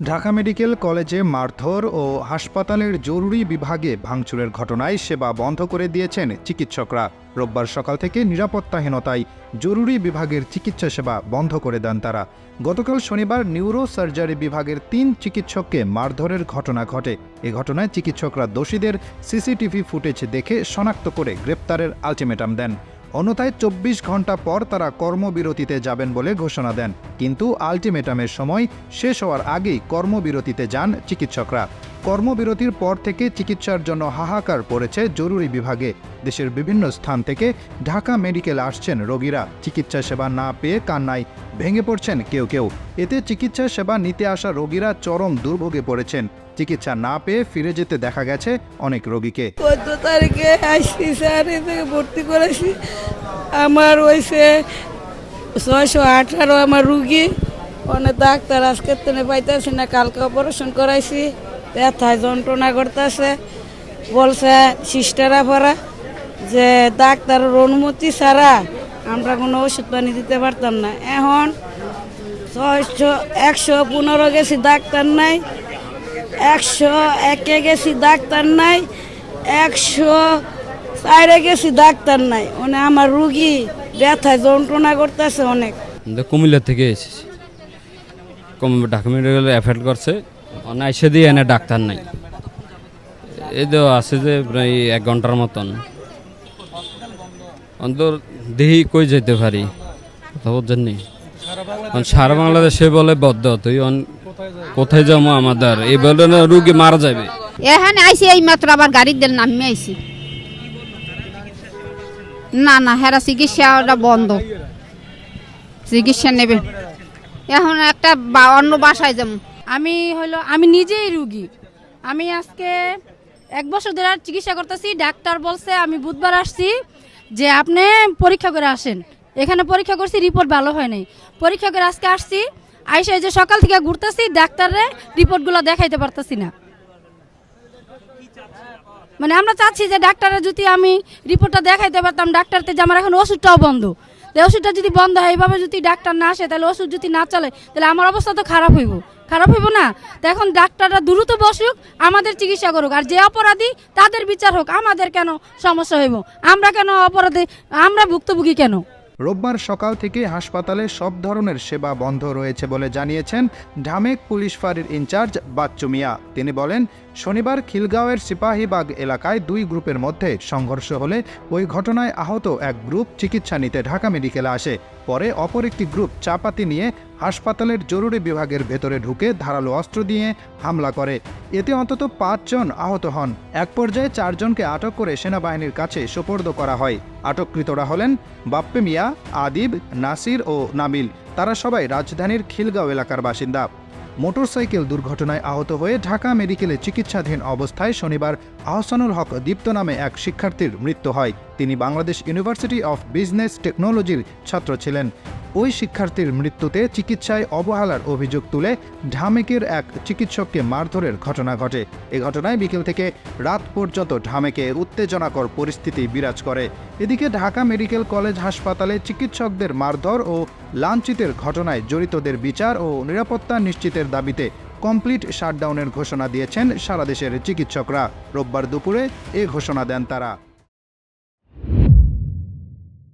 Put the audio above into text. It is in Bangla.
ঢাকা মেডিকেল কলেজে মারধর ও হাসপাতালের জরুরি বিভাগে ভাঙচুরের ঘটনায় সেবা বন্ধ করে দিয়েছেন চিকিৎসকরা। রোববার সকাল থেকে নিরাপত্তাহীনতায় জরুরি বিভাগের চিকিৎসা সেবা বন্ধ করে দেন তারা। গতকাল শনিবার নিউরো সার্জারি বিভাগের তিন চিকিৎসককে মারধরের ঘটনা ঘটে। এ ঘটনায় চিকিৎসকরা দোষীদের সিসিটিভি ফুটেজ দেখে শনাক্ত করে গ্রেপ্তারের আলটিমেটাম দেন। অন্যথায় চব্বিশ ঘণ্টা পর তারা কর্মবিরতিতে যাবেন বলে ঘোষণা দেন। কিন্তু আলটিমেটামের সময় শেষ হওয়ার আগেই কর্মবিরতিতে যান চিকিৎসকরা। কর্মবিরতির পর থেকে চিকিৎসার জন্য হাহাকার পড়েছে জরুরি বিভাগে। দেশের বিভিন্ন স্থান থেকে ঢাকা মেডিকেল আসছেন রোগীরা। চিকিৎসা সেবা না পেয়ে কান্নায় ভেঙে পড়ছেন কেউ কেউ। এতে চিকিৎসা সেবা নিতে আসা রোগীরা চরম দুর্ভোগে পড়েছেন। চিকিৎসা না পেয়ে ফিরে যেতে দেখা গেছে অনেক রোগীকে। চোদ্দ তারিখে আসছি স্যার ভর্তি করেছি। আমার হয়েছে ছয়শো আঠারো আমার রুগী। অনেক ডাক্তার আজকে তেনে পাইতেছি না, কালকে অপারেশন করাইছি। ব্যথায় যন্ত্রণা করতেছে। বলছে সিস্টারা ভরা যে ডাক্তারের অনুমতি ছাড়া আমরা কোনো ওষুধ পানি দিতে পারতাম না। এখন ছয়শো, একশো পনেরো গেছি ডাক্তার নাই, একশো একে গেছি ডাক্তার নাই, একশো চারে গেছি ডাক্তার নাই। মানে আমার রুগী ব্যথায় যন্ত্রণা করতেছে অনেক। কুমিল্লা থেকে এসেছি। কম ঢাকা মেডিকেলে অ্যাফেয়ার করছে। অনেক এসে দিয়ে এনে ডাক্তার নাই। এই তো আছে যে প্রায় এক ঘণ্টার মতন। অন্তর দেহি কই যেতে পারি? সারা বাংলাদেশে বলে বদ্ধ, তুই কোথায় আমাদের? এই বলে রুগী মারা যাবে। এখানে আইসি, এই মাত্র আবার গাড়ির দিল নামি আইসি। না না, হেরা চিকিৎসাটা বন্ধ। চিকিৎসা নেবে। এখন একটা অন্য বাসায় যাব। আমি হলো, আমি নিজেই রুগী। আমি আজকে এক বছর ধরে চিকিৎসা করতেছি, ডাক্তার বলছে আমি বুধবার আসছি যে আপনি পরীক্ষা করে আসেন। এখানে পরীক্ষা করছি, রিপোর্ট ভালো হয় নাই। পরীক্ষা করে আজকে আসছি, আইসা যে সকাল থেকে ঘুরতেছি ডাক্তারে রিপোর্টগুলো দেখাইতে পারতেছি না। মানে আমরা চাচ্ছি যে ডাক্তারের যদি আমি রিপোর্টটা দেখাইতে পারতাম ডাক্তারতে যে আমার এখন ওষুধটাও বন্ধ। ওষুধটা যদি বন্ধ হয়, এইভাবে যদি ডাক্তার না আসে, তাহলে ওষুধ যদি না চলে তাহলে আমার অবস্থা তো খারাপ হইব। খারাপ হইব না। তো এখন ডাক্তাররা দ্রুত বসুক, আমাদের চিকিৎসা করুক। আর যে অপরাধী, তাদের বিচার হোক। আমাদের কেন সমস্যা হইব? আমরা কেন অপরাধী? আমরা ভুক্তভোগী কেন? রোববার সকাল থেকে হাসপাতালে সব ধরনের সেবা বন্ধ রয়েছে বলে জানিয়েছেন ঢামেক পুলিশ ফাঁড়ির ইনচার্জ বাচ্চু মিয়া। তিনি বলেন শনিবার খিলগাঁওয়ের সিপাহীবাগ এলাকায় দুই গ্রুপের মধ্যে সংঘর্ষ হলে ওই ঘটনায় আহত এক গ্রুপ চিকিৎসা নিতে ঢাকা মেডিকেলে আসে। পরে অপর একটি গ্রুপ চাপাতি নিয়ে হাসপাতালের জরুরি বিভাগের ভেতরে ঢুকে ধারালো অস্ত্র দিয়ে হামলা করে। এতে অন্তত পাঁচজন আহত হন। এক পর্যায়ে চারজনকে আটক করে সেনাবাহিনীর কাছে সোপর্দ করা হয়। আটককৃতরা হলেন বাপ্পে মিয়া, আদিব, নাসির ও নাবিল। তারা সবাই রাজধানীর খিলগাঁও এলাকার বাসিন্দা। মোটরসাইকেল দুর্ঘটনায় আহত হয়ে ঢাকা মেডিকেলে চিকিৎসাধীন অবস্থায় শনিবার আহসানুল হক দীপ্ত নামে এক শিক্ষার্থীর মৃত্যু হয়। তিনি বাংলাদেশ ইউনিভার্সিটি অফ বিজনেস টেকনোলজির ছাত্র ছিলেন। ওই শিক্ষার্থীর মৃত্যুতে চিকিৎসায় অবহেলার অভিযোগ তুলে ঢামেকের এক চিকিৎসককে মারধরের ঘটনা ঘটে। এ ঘটনায় বিকেল থেকে রাত পর্যন্ত ঢামেকে উত্তেজনাকর পরিস্থিতি বিরাজ করে। এদিকে ঢাকা মেডিকেল কলেজ হাসপাতালে চিকিৎসকদের মারধর ও লাঞ্ছিতের ঘটনায় জড়িতদের বিচার ও নিরাপত্তা নিশ্চিতের দাবিতে কমপ্লিট শাটডাউনের ঘোষণা দিয়েছেন সারা দেশের চিকিৎসকরা। রোববার দুপুরে এ ঘোষণা দেন তারা।